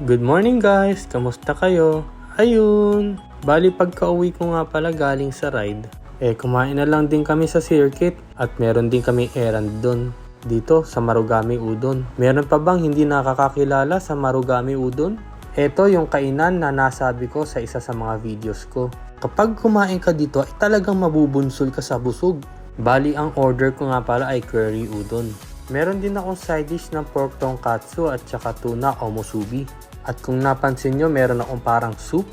Good morning guys! Kamusta kayo? Ayun! Bali pagka-uwi ko nga pala galing sa ride, eh kumain na lang din kami sa circuit at meron din kami errand doon. Dito sa Marugami Udon. Meron pa bang hindi nakakakilala sa Marugami Udon? Ito yung kainan na nasabi ko sa isa sa mga videos ko. Kapag kumain ka dito ay talagang mabubunsol ka sa busog. Bali ang order ko nga pala ay curry udon. Meron din akong side dish ng pork tonkatsu at saka tuna o musubi. At kung napansin nyo, meron akong parang soup.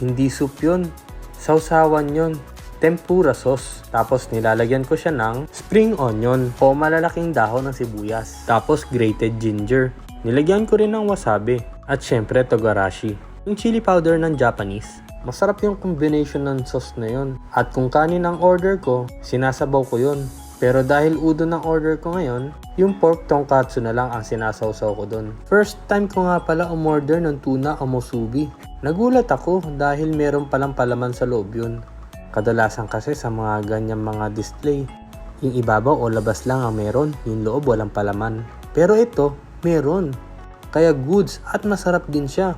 Hindi soup yun. Sausawan yun. Tempura sauce. Tapos nilalagyan ko siya ng spring onion o malalaking dahon ng sibuyas. Tapos grated ginger. Nilagyan ko rin ng wasabi. At syempre togarashi. Yung chili powder ng Japanese. Masarap yung combination ng sauce na yun. At kung kanin ang order ko, sinasabaw ko yun. Pero dahil udon ang order ko ngayon, yung pork tonkatsu na lang ang sinasawsaw ko doon. First time ko nga pala umorder ng tuna o musubi. Nagulat ako dahil meron palang palaman sa loob yun. Kadalasan kasi sa mga ganyang mga display, yung ibabaw o labas lang ang meron, yung loob walang palaman. Pero ito, meron. Kaya goods at masarap din siya.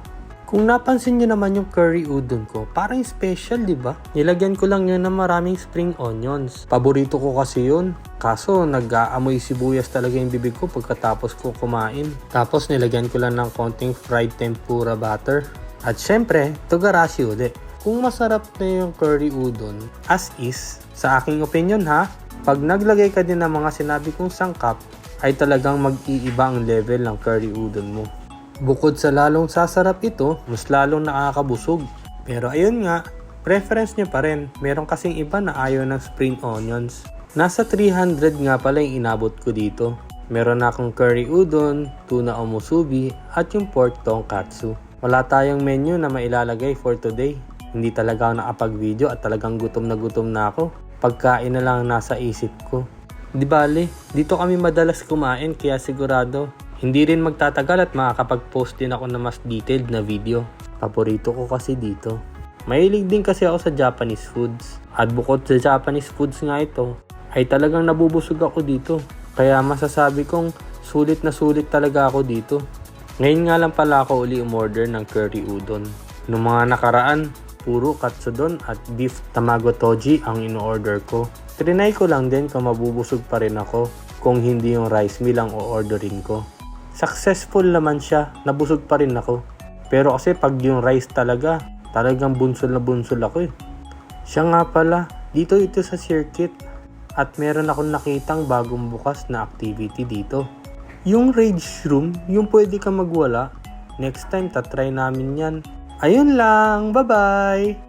Kung napansin nyo naman yung curry udon ko, parang special, di ba? Nilagyan ko lang yun ng maraming spring onions. Paborito ko kasi yun. Kaso, nag-aamoy sibuyas talaga yung bibig ko pagkatapos ko kumain. Tapos, nilagyan ko lang ng konting fried tempura butter. At syempre, togarashi uli. Kung masarap na yung curry udon, as is, sa aking opinion ha, pag naglagay ka din ng mga sinabi kong sangkap, ay talagang mag-iiba ang level ng curry udon mo. Bukod sa lalong sasarap ito, mas lalong nakakabusog. Pero ayun nga, preference nyo pa rin. Meron kasing iba na ayaw ng spring onions. Nasa 300 nga pala yung inabot ko dito. Meron akong curry udon, tuna o musubi, at yung pork tonkatsu. Wala tayong menu na mailalagay for today. Hindi talaga ako nakapag-video at talagang gutom na gutom na ako. Pagkain na lang ang nasa isip ko. Di bale, dito kami madalas kumain kaya sigurado hindi rin magtatagal at makakapag-post din ako ng mas detailed na video. Paborito ko kasi dito. Mahilig din kasi ako sa Japanese foods. At bukod sa Japanese foods nga ito, ay talagang nabubusog ako dito. Kaya masasabi kong sulit na sulit talaga ako dito. Ngayon nga lang pala ako uli umorder ng curry udon. Noong mga nakaraan, puro katsudon at beef tamago toji ang in-order ko. Trinay ko lang din kung mabubusog pa rin ako kung hindi yung rice meal ang o-orderin ko. Successful naman siya, nabusog pa rin ako. Pero kasi pag yung rice talaga, talagang bunsol na bunsol ako eh. Siya nga pala, dito ito sa circuit at meron akong nakitang bagong bukas na activity dito. Yung rage room, yung pwede ka magwala. Next time, tatry namin yan. Ayun lang, bye-bye!